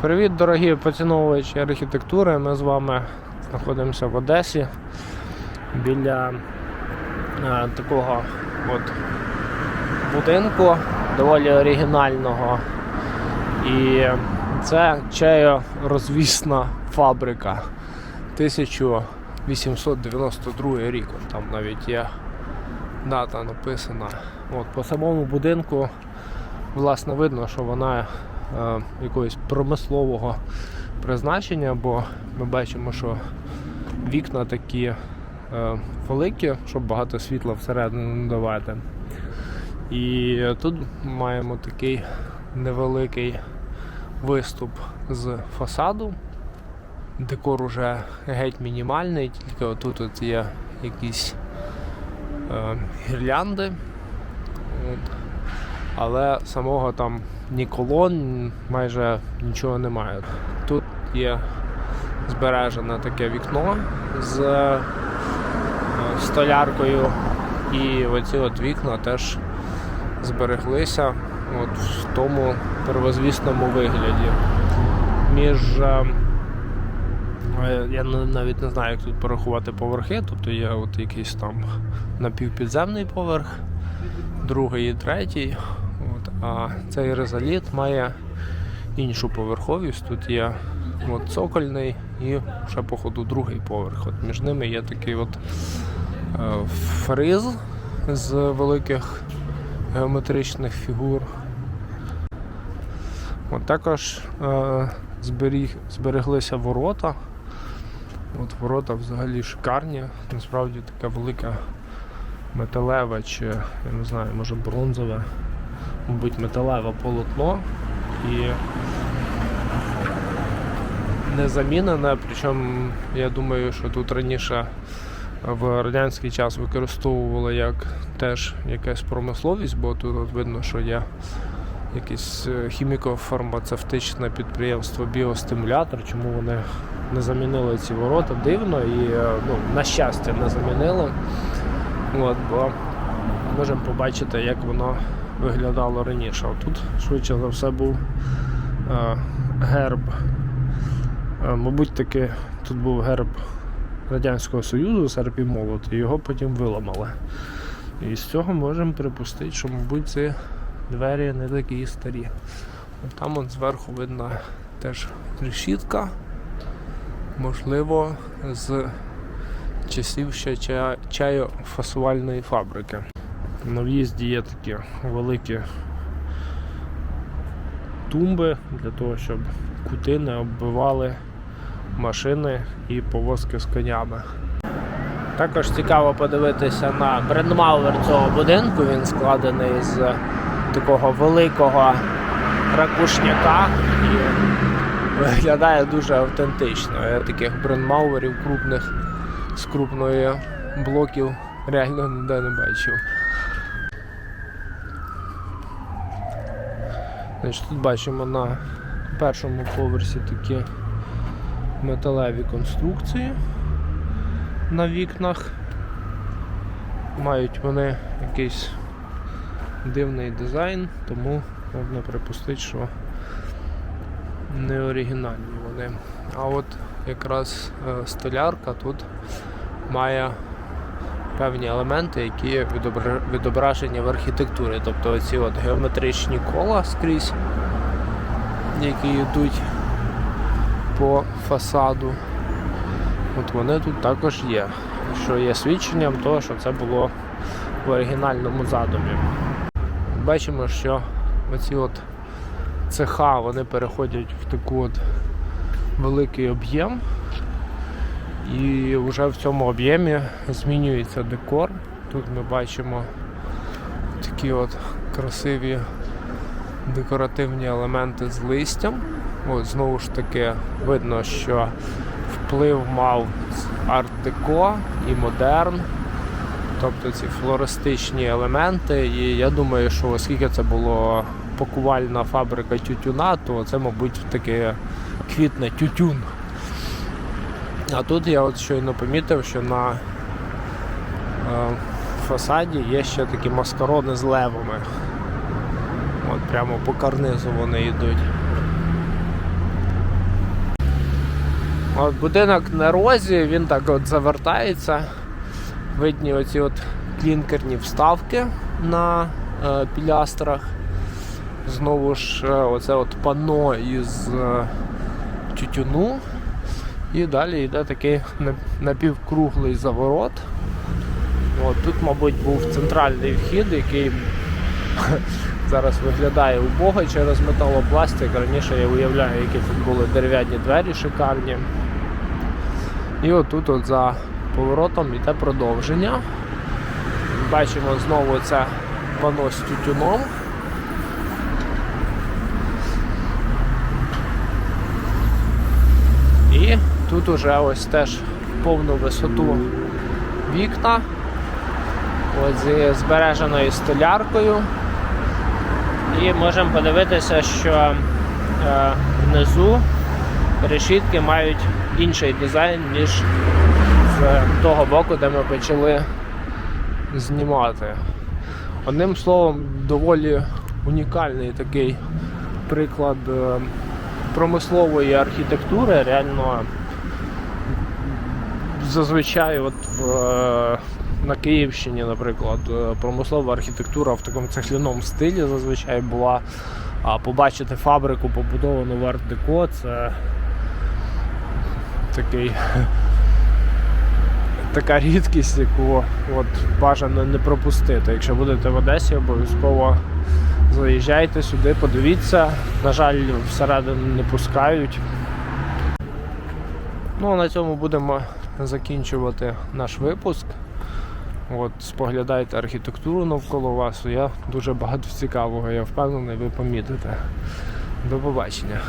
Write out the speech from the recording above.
Привіт, дорогі поціновувачі архітектури. Ми з вами знаходимося в Одесі біля е, такого от будинку, доволі оригінального. І це чайорозвісна фабрика 1892 рік. Там навіть є дата написана. От, по самому будинку власне видно, що вона е, якогось промислового призначення, бо ми бачимо, що вікна такі е, великі, щоб багато світла всередину давати. І тут маємо такий невеликий виступ з фасаду. Декор уже геть мінімальний, тільки отут от є якісь е, гірлянди. От. Але самого там ні колон, майже нічого немає. Тут є збережене таке вікно з е, столяркою, і оці от вікна теж збереглися от в тому первозвісному вигляді. Між е, е, я навіть не знаю, як тут порахувати поверхи, тобто є от якийсь там напівпідземний поверх, другий і третій. А цей резоліт має іншу поверховість. Тут є от, цокольний і ще, походу, другий поверх. От між ними є такий от е, фриз з великих геометричних фігур. От також е, зберіг, збереглися ворота. От ворота взагалі шикарні. Насправді таке велике металеве чи, я не знаю, може бронзове, мабуть, металеве полотно і не замінене, причому я думаю, що тут раніше в радянський час використовували як теж якась промисловість, бо тут видно, що є якесь е, хіміко-фармацевтичне підприємство біостимулятор, чому вони не замінили ці ворота дивно і е, ну, на щастя не замінили. От, бо можемо побачити, як воно виглядало раніше. Тут швидше за все був е, герб. Е, мабуть, таки тут був герб Радянського Союзу, серп і молот, і його потім виламали. І з цього можемо припустити, що, мабуть, ці двері не такі старі. Там от зверху видно теж решітка, можливо, з часів ще ча- чайофасувальної фабрики. На в'їзді є такі великі тумби для того, щоб кути не оббивали машини і повозки з конями. Також цікаво подивитися на брендмауер цього будинку. Він складений з такого великого ракушняка і виглядає дуже автентично. Я таких брендмауерів крупних з крупної блоків реально ніде не бачив. Значить, тут бачимо на першому поверсі такі металеві конструкції на вікнах. Мають вони якийсь дивний дизайн, тому можна припустити, що не оригінальні вони. А от якраз е, столярка тут має певні елементи, які відображені в архітектурі. Тобто оці от геометричні кола скрізь, які йдуть по фасаду. От вони тут також є, що є свідченням того, що це було в оригінальному задумі. Бачимо, що оці от цеха вони переходять в таку от великий об'єм. І вже в цьому об'ємі змінюється декор. Тут ми бачимо такі от красиві декоративні елементи з листям. От знову ж таки видно, що вплив мав арт-деко і модерн, тобто ці флористичні елементи. І я думаю, що оскільки це було пакувальна фабрика тютюна, то це, мабуть, таке квітне тютюн. А тут я от щойно помітив, що на е, фасаді є ще такі маскарони з левами. От прямо по карнизу вони йдуть. От будинок на розі, він так от завертається. Видні оці от клінкерні вставки на е, пілястрах. Знову ж е, оце от панно із е, тютюну. І далі йде такий напівкруглий заворот. От, тут, мабуть, був центральний вхід, який зараз виглядає убого через металопластик. Раніше я уявляю, які тут були дерев'яні двері шикарні. І отут от за поворотом йде продовження. Бачимо знову це пано з тютюном. І тут уже ось теж повну висоту вікна. От зі збереженою столяркою. І можемо подивитися, що е, внизу решітки мають інший дизайн, ніж з того боку, де ми почали знімати. Одним словом, доволі унікальний такий приклад е, промислової архітектури. Реально зазвичай от в, е, на Київщині, наприклад, е, промислова архітектура в такому цегляному стилі зазвичай була. А побачити фабрику, побудовану в арт-деко, це такий така рідкість, яку от бажано не пропустити. Якщо будете в Одесі, обов'язково заїжджайте сюди, подивіться. На жаль, всередину не пускають. Ну, на цьому будемо закінчувати наш випуск. От, споглядайте архітектуру навколо вас. Я дуже багато цікавого, я впевнений, ви помітите. До побачення.